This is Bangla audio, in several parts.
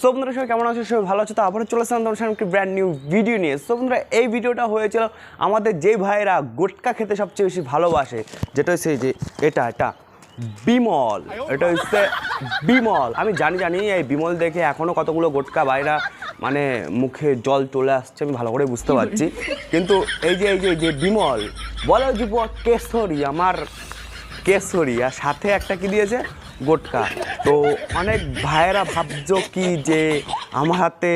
সো বন্ধুরা সবাই কেমন আছো? সবাই ভালো আছো? তো আবারও চলে আসলাম তোমার সামনে একটি ব্র্যান্ড নিউ ভিডিও নিয়ে। সো বন্ধুরা এই ভিডিওটা হয়েছিল আমাদের যে ভাইয়েরা গুটকা খেতে সবচেয়ে বেশি ভালোবাসে, যেটা হচ্ছে যে এটা এটা বিমল। এটা হচ্ছে বিমল। আমি জানি জানি, এই বিমল দেখে এখনও কতগুলো গোটকা ভাইরা মানে মুখে জল চলে আসছে, আমি ভালো করে বুঝতে পারছি। কিন্তু এই যে এই যে যে বিমল, বলো যুব কেশরী, আমার কেশরী। আর সাথে একটা কি দিয়েছে? গোটকা। তো অনেক ভাইয়েরা ভাবছ কি যে আমার হাতে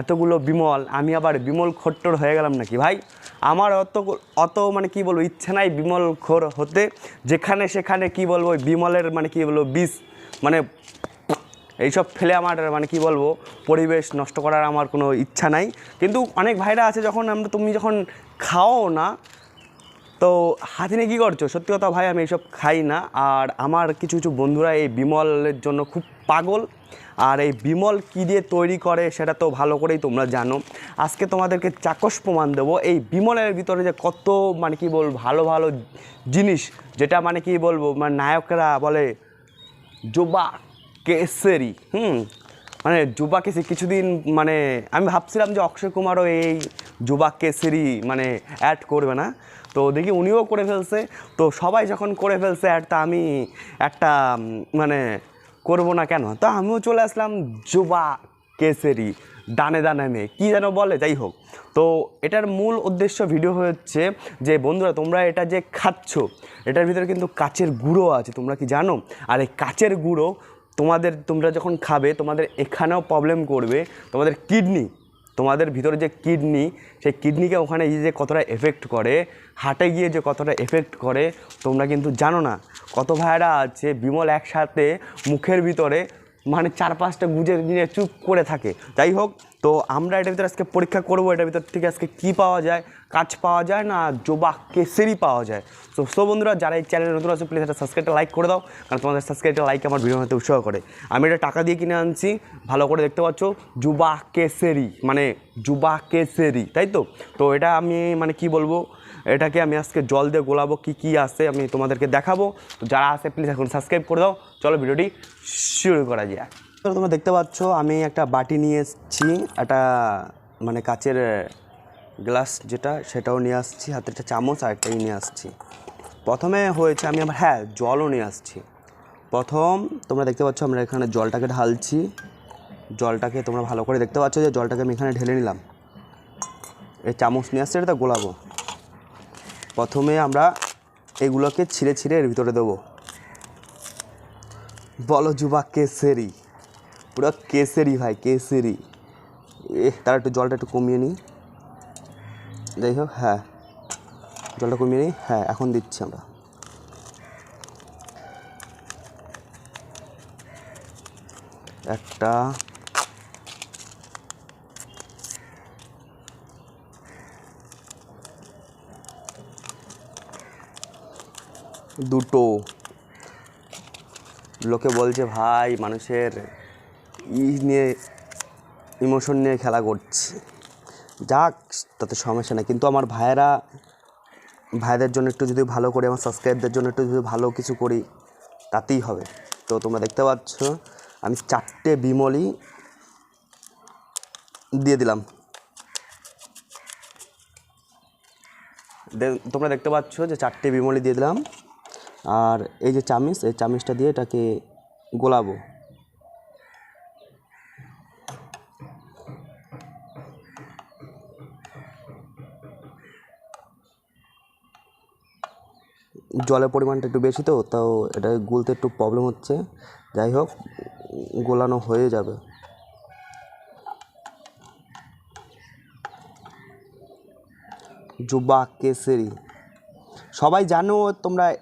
এতগুলো বিমল, আমি আবার বিমল খট্টর হয়ে গেলাম নাকি? ভাই, আমার অত অত মানে কি বলব, ইচ্ছে নাই বিমল খোর হতে। যেখানে সেখানে কি বলব বিমলের মানে কি বলব, বিষ মানে এইসব ফেলে আমার মানে কি বলব, পরিবেশ নষ্ট করার আমার কোনো ইচ্ছা নাই। কিন্তু অনেক ভাইরা আছে যখন আমরা তুমি যখন খাও না তো হাতে নিয়ে কী করছ? সত্যি কথা ভাই, আমি এইসব খাই না। আর আমার কিছু কিছু বন্ধুরা এই বিমলের জন্য খুব পাগল। আর এই বিমল কী দিয়ে তৈরি করে সেটা তো ভালো করেই তোমরা জানো। আজকে তোমাদেরকে চাকস প্রমাণ দেবো। এই বিমলের ভিতরে যে কত মানে কি বলব, ভালো ভালো জিনিস, যেটা মানে কি বলব মানে নায়করা বলে যুবা কেসরি হুম? মানে যুবা কেসরি কিছুদিন মানে আমি ভাবছিলাম যে অক্ষয় কুমারও এই যুবা কেসরি মানে অ্যাড করবে না। তো দেখি উনিও করে ফেলছে। তো সবাই যখন করে ফেলছে অ্যাড তা আমি একটা মানে করব না কেন? তো আমিও চলে আসলাম যুবা কেসরি দানে দানে মেয়ে। কী যেন বলে, যাই হোক। তো এটার মূল উদ্দেশ্য ভিডিও হচ্ছে যে, বন্ধুরা, তোমরা এটা যে খাচ্ছ, এটার ভিতরে কিন্তু কাচের গুঁড়ো আছে, তোমরা কি জানো? আর এই কাচের গুঁড়ো তোমাদের, তোমরা যখন খাবে, তোমাদের এখানেও প্রবলেম করবে, তোমাদের কিডনি তোমাদের ভিতরে যে কিডনি সেই কিডনিকে ওখানে গিয়ে যে কতটা এফেক্ট করে হাটে গিয়ে যে কতটা এফেক্ট করে, তোমরা কিন্তু জানো না। কত ভাইরা আছে, বিমল একসাথে মুখের ভিতরে মানে চার পাঁচটা গুজে নিয়ে চুপ করে থাকে। যাই হোক তো আমরা এটার ভিতরে আজকে পরীক্ষা করব, এটার ভিতর থেকে আজকে কি পাওয়া যায়, কাজ পাওয়া যায় না জোবা কেসেরি পাওয়া যায়। তো সো বন্ধুরা, যারা এই চ্যানেলে নতুন আছে প্লিজ একটা সাবস্ক্রাইবটা লাইক করে দাও, কারণ তোমাদের সাবস্ক্রাইবটা লাইক আমার ভিডিও হতে উৎসাহ করে। আমি এটা টাকা দিয়ে কিনে আনছি, ভালো করে দেখতে পাচ্ছ জুবা কেসেরি মানে জুবা কেসেরি তাই তো? তো এটা আমি মানে কি বলব, এটাকে আমি আজকে জল দিয়ে গোলাবো, কী কী আছে আমি তোমাদেরকে দেখাবো। তো যারা আছে প্লিজ এখন সাবস্ক্রাইব করে দাও। চলো ভিডিওটি শুরু করা তো তোমরা দেখতে পাচ্ছ, আমি একটা বাটি নিয়ে এসেছি, একটা মানে কাচের গ্লাস যেটা, সেটাও নিয়ে আসছি, হাতে একটা চামচ আর একটাই নিয়ে আসছি। প্রথমে হয়েছে, আমি আবার হ্যাঁ জলও নিয়ে আসছি। প্রথম তোমরা দেখতে পাচ্ছ, আমরা এখানে জলটাকে ঢালছি। জলটাকে তোমরা ভালো করে দেখতে পাচ্ছ যে, জলটাকে আমি এখানে ঢেলে নিলাম। এই চামচ নিয়ে আসছে, এটা গোলাবো। প্রথমে আমরা এগুলোকে ছিঁড়ে ছিঁড়ে এর ভিতরে দেবো। বলো যুবা কেসেরি পুরো কেসেরি ভাই কেসেরি এ তার একটু জলটা একটু কমিয়ে নিই। যাই হোক হ্যাঁ। জলটা কমিয়ে নিই হ্যাঁ এখন দিচ্ছি আমরা। একটা। দুটো। লোকে বলছে, ভাই, মানুষের ই নিয়ে ইমোশন নিয়ে খেলা করছে। যাক, তাতে সমস্যা নেই। কিন্তু আমার ভাইয়েরা, ভাইদের জন্য একটু যদি ভালো করি, আমার সাবস্ক্রাইবদের জন্য একটু যদি ভালো কিছু করি, তাতেই হবে। তো তোমরা দেখতে পাচ্ছ, আমি চারটে বিমলই দিয়ে দিলাম। তোমরা দেখতে পাচ্ছ যে চারটে বিমলি দিয়ে দিলাম। আর এই যে চামিচ, এই চামিচটা দিয়ে এটাকে গোলাবো। জলের পরিমাণটা একটু বেশি তো, তাও এটা গুলতে একটু প্রবলেম হচ্ছে। যাই হোক, গোলানো হয়ে যাবে। জুবা কেসেরি। সবাই জানো তোমরা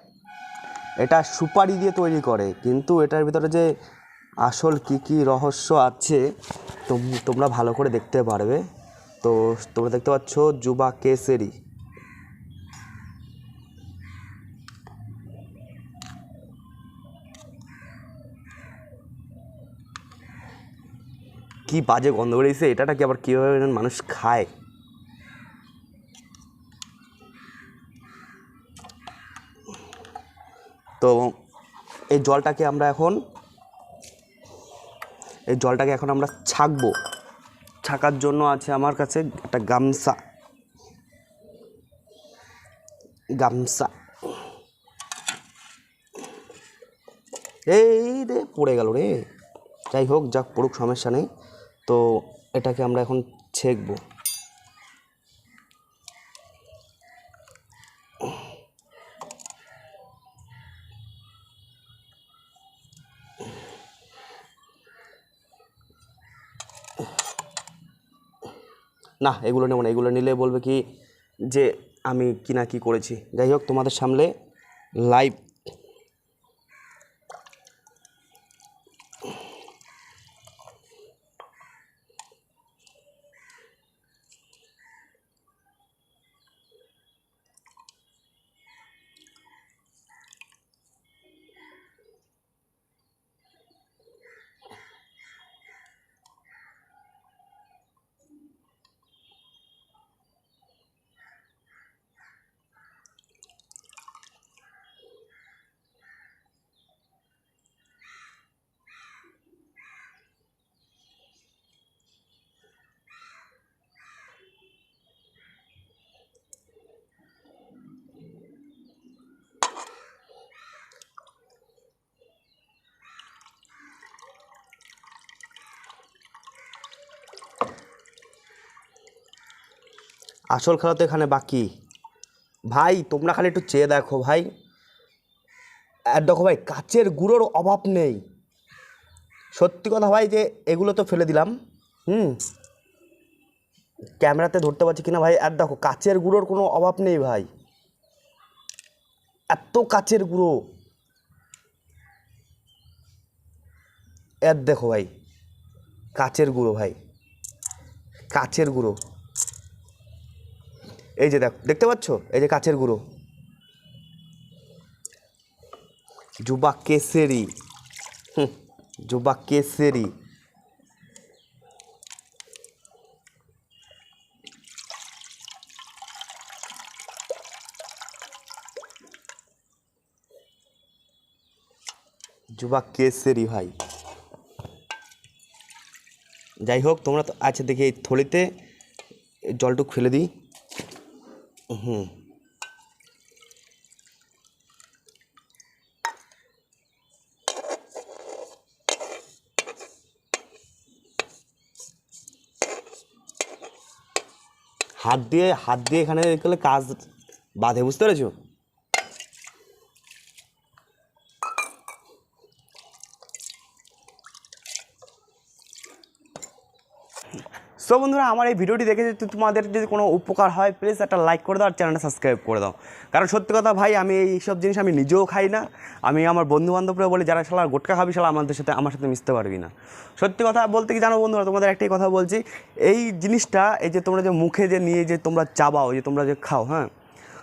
এটা সুপারি দিয়ে তৈরি করে, কিন্তু এটার ভিতরে যে আসল কি কি রহস্য আছে, তোম- তোমরা ভালো করে দেখতে পারবে। তো তোমরা দেখতে পাচ্ছ জুবা কেসেরি। কি বাজে গন্ধ বেরিয়েছে, এটাটা কি আবার কীভাবে মানুষ খায়? তো, এই জলটাকে আমরা এখন, এই জলটাকে এখন আমরা ছাকবো। ছাকার জন্য আছে আমার কাছে একটা গামছা। গামছা। এই রে, পড়ে গেল রে। যাই হোক, যাক, পড়ুক, সমস্যা নেই। তো এটাকে আমরা এখন ছেঁকবো। না, এগুলো নেব না, এগুলো নিলে বলবে কি যে আমি কি না কি করেছি। যাই হোক, তোমাদের সামনে লাইভ আসল খেলা তো এখানে বাকি। ভাই, তোমরা খালি একটু চেয়ে দেখো ভাই। আর দেখো ভাই, কাচের গুঁড়োর অভাব নেই। সত্যি কথা ভাই যে, এগুলো তো ফেলে দিলাম। হুম? ক্যামেরাতে ধরতে পারছি কিনা ভাই? আর দেখো, কাচের গুঁড়োর কোনো অভাব নেই ভাই। এত কাচের গুঁড়ো। এর দেখো ভাই, কাচের গুঁড়ো ভাই। কাচের গুঁড়ো। এই যে দেখ, দেখতে পাচ্ছ? এই যে কাচের গুঁড়ো। জুবা কেসেরি। জুবা কেসেরি। জুবা কেসেরি ভাই। যাই হোক, তোমরা তো আচ্ছা দেখি এই থলিতে জলটুক ফেলে দিই। হুম হাত দিয়ে হাত দিয়ে এখানে গেলে কাজ বাঁধে বুঝতে পেরেছ? সো বন্ধুরা, আমার এই ভিডিওটি দেখে যদি তোমাদের যদি কোনো উপকার হয় প্লিজ একটা লাইক করে দাও আর চ্যানেলটা সাবস্ক্রাইব করে দাও। কারণ সত্যি কথা ভাই, আমি এই সব জিনিস আমি নিজেও খাই না। আমি আমার বন্ধু বান্ধবরা বলি, যারা শালা গোটকা খাবি শালা, আমাদের সাথে, আমার সাথে মিশতে পারবি না। সত্যি কথা বলতে কি জানো বন্ধুরা, তোমাদের একটাই কথা বলছি, এই জিনিসটা, এই যে তোমরা যে মুখে যে নিয়ে যে তোমরা চাবাও যে তোমরা যে খাও হ্যাঁ?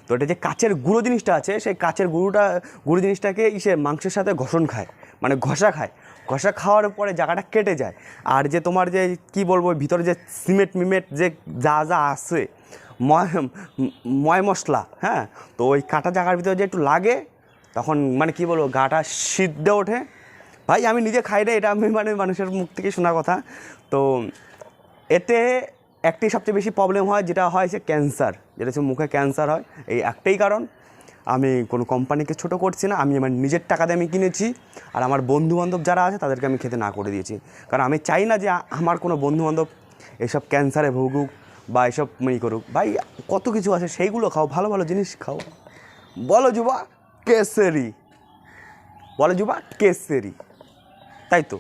তো এটা যে কাচের গুঁড়ো জিনিসটা আছে, সেই কাচের গুঁড়োটা, গুঁড়ো জিনিসটাকে ইসে মাংসের সাথে ঘষণ খায় মানে ঘষা খায়। ঘষা খাওয়ার পরে জায়গাটা কেটে যায়। আর যে তোমার যে, কি বলব, ভিতরে যে সিমেন্ট মিমেট যে যা যা আসে ময় ময় মশলা হ্যাঁ? তো ওই কাটা জায়গার ভিতরে যে একটু লাগে, তখন মানে কি বলব, গাটা সিদ্ধে ওঠে। ভাই, আমি নিজে খাই রে, এটা আমি মানে মানুষের মুখ থেকে শোনা কথা। তো এতে একটি সবচেয়ে বেশি প্রবলেম হয়, যেটা হয় সে ক্যান্সার যেটা হচ্ছে মুখে ক্যান্সার হয়। এই একটাই কারণ। আমি কোনো কোম্পানিকে ছোট করছি না, আমি আমার নিজের টাকা দিয়ে আমি কিনেছি আর আমার বন্ধু বান্ধব যারা আছে তাদেরকে আমি খেতে না করে দিয়েছি। কারণ আমি চাই না যে আমার কোনো বন্ধু বান্ধব এইসব ক্যান্সারে ভুগুক বা এসব ই করুক। ভাই, কত কিছু আছে, সেইগুলো খাও, ভালো ভালো জিনিস খাও। বলো যুবা, কেসেরি। বলো যুবা, কেসেরি। তাই তো?